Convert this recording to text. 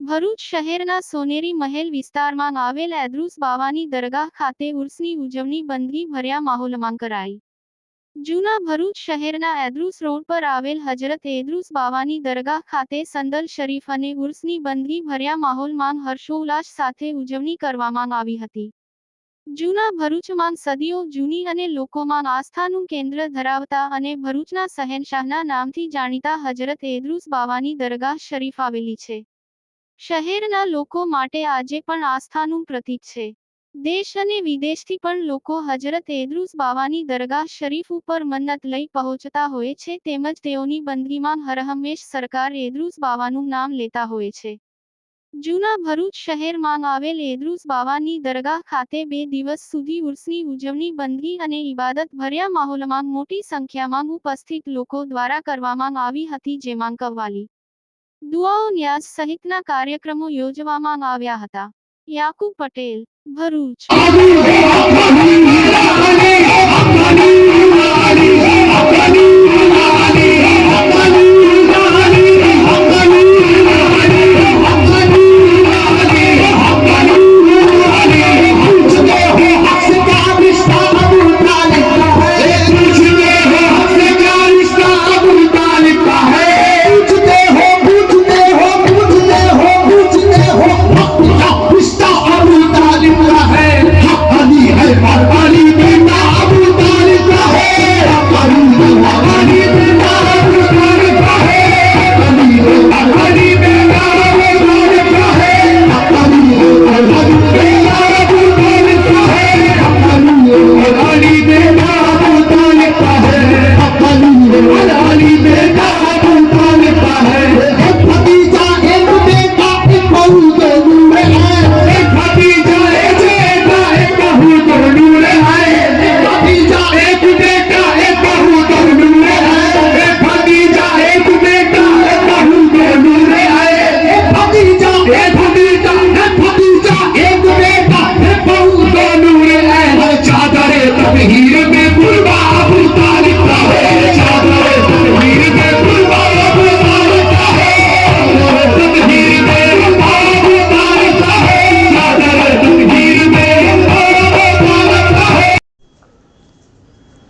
ભરૂચ શહેરના સોનેરી મહેલ વિસ્તારમાં આવેલ એદ્રુસ બાવાની દરગાહ ખાતે ઉર્સની ઉજવણી બંદગી ભર્યા માહોલમાં કરાઈ. જૂના ભરૂચ શહેરના એદ્રુસ રોડ પર આવેલ હજરત એદ્રુસ બાવાની દરગાહ ખાતે સંદલ શરીફ અને ઉર્સની બંદગી ભર્યા માહોલમાં હર્ષોલ્લાસ સાથે ઉજવણી કરવામાં આવી હતી. જૂના ભરૂચમાં સદીઓ જૂની અને લોકોમાં આસ્થાનું કેન્દ્ર ધરાવતા અને ભરૂચના શહેનશાહના નામથી જાણીતા હજરત એદ્રુસ બાવાની દરગાહ શરીફ આવેલી છે. શહેરના લોકો માટે આજે પણ આસ્થાનું પ્રતીક છે. દેશ અને વિદેશથી પણ લોકો હજરત એદ્રુસ બાવાની દરગાહ શરીફ ઉપર મન્નત લઈ પહોંચતા હોય છે તેમજ તેઓની બંદગીમાં હરહંમેશ સરકાર એદ્રુસ બાવાનું નામ લેતા હોય છે. જૂના ભરૂચ શહેરમાં આવેલ એદ્રુસ બાવાની દરગાહ ખાતે બે દિવસ સુધી ઉર્સની ઉજવણી, બંદગી અને ઇબાદત ભર્યા માહોલમાં મોટી સંખ્યામાં ઉપસ્થિત લોકો દ્વારા કરવામાં આવી હતી જેમાં કવ્વાલી દુઆઓ ન્યાસ સહિતના કાર્યક્રમો યોજવામાં આવ્યા હતા. યાકુબ પટેલ ભરૂચ.